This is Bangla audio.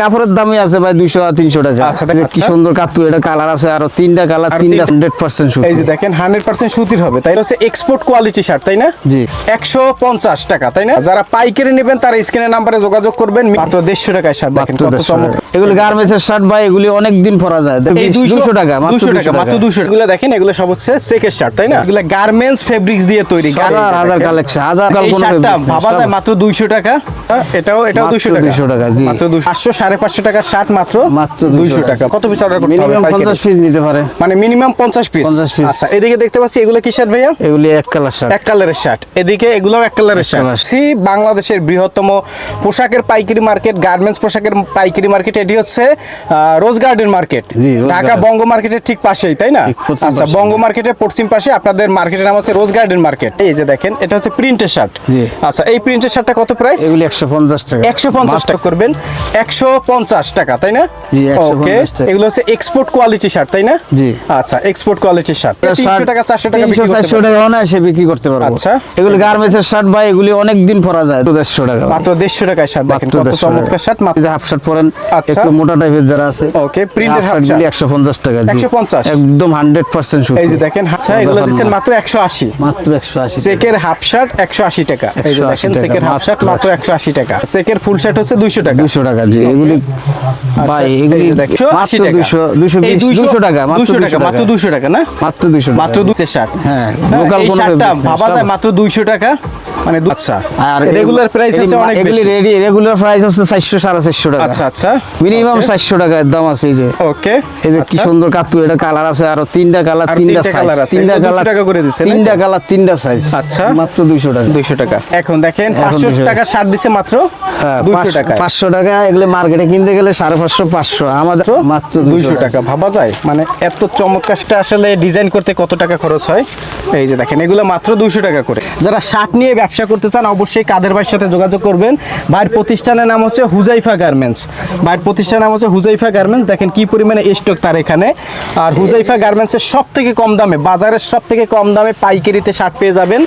কাপড়ের দামই আছে ভাই দুইশো তিনশো টাকা। কি। সুন্দর কাতু এটা কালার আছে আরও তিনটা কালার তিনটা তিনটা- হান্ড্রেড পার্সেন্ট এই যে দেখেন হান্ড্রেড পার্সেন্ট সুতির হবে। তাই হচ্ছে এক্সপোর্ট কোয়ালিটি শার্ট তাই না? জি। একশো পঞ্চাশ টাকা তাই না? যারা পাইকারি নেবেন তারা স্ক্রিনের নাম্বারে যোগাযোগ করবেন। মাত্র দেড়শো টাকায় শার্ট দেখেন এগুলো গার্মেন্টস এর শার্ট ভাই এগুলি অনেক দিন পরা যায়। এই দুইশো টাকা মাত্র দুশো টাকা মাত্র দুশো এগুলো দেখেন এগুলো সব হচ্ছে সেকের শার্ট তাই না? এগুলো গার্মেন্টস ফেব্রিক্স দিয়ে তৈরি হাজার হাজার কালেকশন হাজার ভাবা যায় মাত্র দুইশো টাকা। হ্যাঁ, এটাও এটাও মাত্র দুইশো টাকা। 200 টাকা, জি। মাত্র টাকার শার্ট মাত্র মাত্র দুইশো 200 টাকা। কত পিস অর্ডার করতে হবে মিনিমাম পাইকারি? পঞ্চাশ পিস নিতে পারে। মানে মিনিমাম পঞ্চাশ পিস 50 piece। আচ্ছা এদিকে দেখতে পাচ্ছি এগুলো কি শার্ট ভাইয়া? এগুলি এক কালার শার্ট এক কালারের শার্ট এদিকে এগুলো এক কালারের শার্ট সি বাংলাদেশের বৃহত্তম পোশাকের পাইকারি মার্কেট গার্মেন্টস পোশাকের পাইকারি মার্কেট এটি হচ্ছে rose garden market Dhaka Banga মার্কেটের ঠিক পাশেই তাই না? আচ্ছা বঙ্গ মার্কেটের পশ্চিম পাশে আপনাদের মার্কেটের নাম হচ্ছে রোজ গার্ডেন মার্কেট এই যে দেখেন এটা হচ্ছে প্রিন্টের শার্ট আচ্ছা এই প্রিন্টের শার্টটা কত প্রাইস এগুলি একশো পঞ্চাশ টাকা। একশো পঞ্চাশ টাকা করবেন। একশো পঞ্চাশ টাকা তাই না? ওকে এগুলো হচ্ছে এক্সপোর্ট কোয়ালিটি শার্ট তাই না? জি। আচ্ছা এক্সপোর্ট কোয়ালিটির শার্ট তিনশো টাকা চারশো টাকা বিক্রি করতে চারশো পারবেন। টাকা অনায়াসে বিক্রি করতে পারব। আচ্ছা। এগুলি গার্মেন্টস এর শার্ট ভাই এগুলি অনেক দিন পরা যায় তো দেড়শো টাকা। মাত্র দেড়শো টাকায় শার্ট দেখেন কত চমৎকার শার্ট মাত্র হাফ শার্ট পরেন আচ্ছা। একটু মোটা টাইপের যারা আছে ওকে প্রিন্টের হাফ একশো পঞ্চাশ টাকা জি। 150 একদম হান্ড্রেড পার্সেন্ট এই যে দেখেন আচ্ছা এগুলো দিচ্ছেন মাত্র একশো আশি। মাত্র একশো আশি চেকের হাফ শার্ট একশো আশি টাকা। এই যে দেখেন চেকের হাফ শার্ট মাত্র মাত্র একশো আশি টাকা। সেকের ফুল সেট হচ্ছে দুইশো টাকা। দুশো টাকা জি এগুলি ভাই এগুলি মাত্র দুশো দুশো দুশো টাকা। দুইশো দুশো টাকা মাত্র দুইশো দুশো টাকা না? মাত্র দুশো মাত্র দুশো ষাট হ্যাঁ, ভাবা যায় মাত্র দুইশো টাকা। মানে আচ্ছা। আর রেগুলার প্রাইস আছে অনেক বেশি। রেডি রেগুলার প্রাইস আছে 400 450 টাকা। আচ্ছা আচ্ছা। মিনিমাম চারশো টাকা দাম আছে এই যে। ওকে এই যে কি সুন্দর কাতু এটা কালার আছে আর তিনটা কালার তিনটা সাইজ তিনটা কালার টাকা করে দিচ্ছে, তিনটা কালার তিনটা সাইজ আচ্ছা। মাত্র দুইশো টাকা। দুইশো টাকা। এখন দেখেন 500 টাকা। ছাড় দিছে মাত্র। পাঁচশো টাকা এগুলো মার্কেটে কিনতে গেলে সাড়ে পাঁচশো পাঁচশো আমাদের মাত্র দুইশো টাকা। ভাবা যায়? মানে এত চমৎকারটা আসলে ডিজাইন করতে কত টাকা খরচ হয়? এই যে দেখেন এগুলো মাত্র দুইশো টাকা করে। যারা শার্ট নিয়ে ব্যবসা করতে চান অবশ্যই কাদের ভাইয়ের সাথে যোগাযোগ করবেন। ভাইয়ের প্রতিষ্ঠানের নাম হচ্ছে হুজাইফা গার্মেন্টস। ভাইয়ের প্রতিষ্ঠানের নাম হচ্ছে হুজাইফা গার্মেন্টস। দেখেন কি পরিমাণে স্টক তার এখানে। আর হুজাইফা গার্মেন্টসের সব থেকে কম দামে বাজারের সব থেকে কম দামে পাইকারিতে শার্ট পেয়ে যাবেন।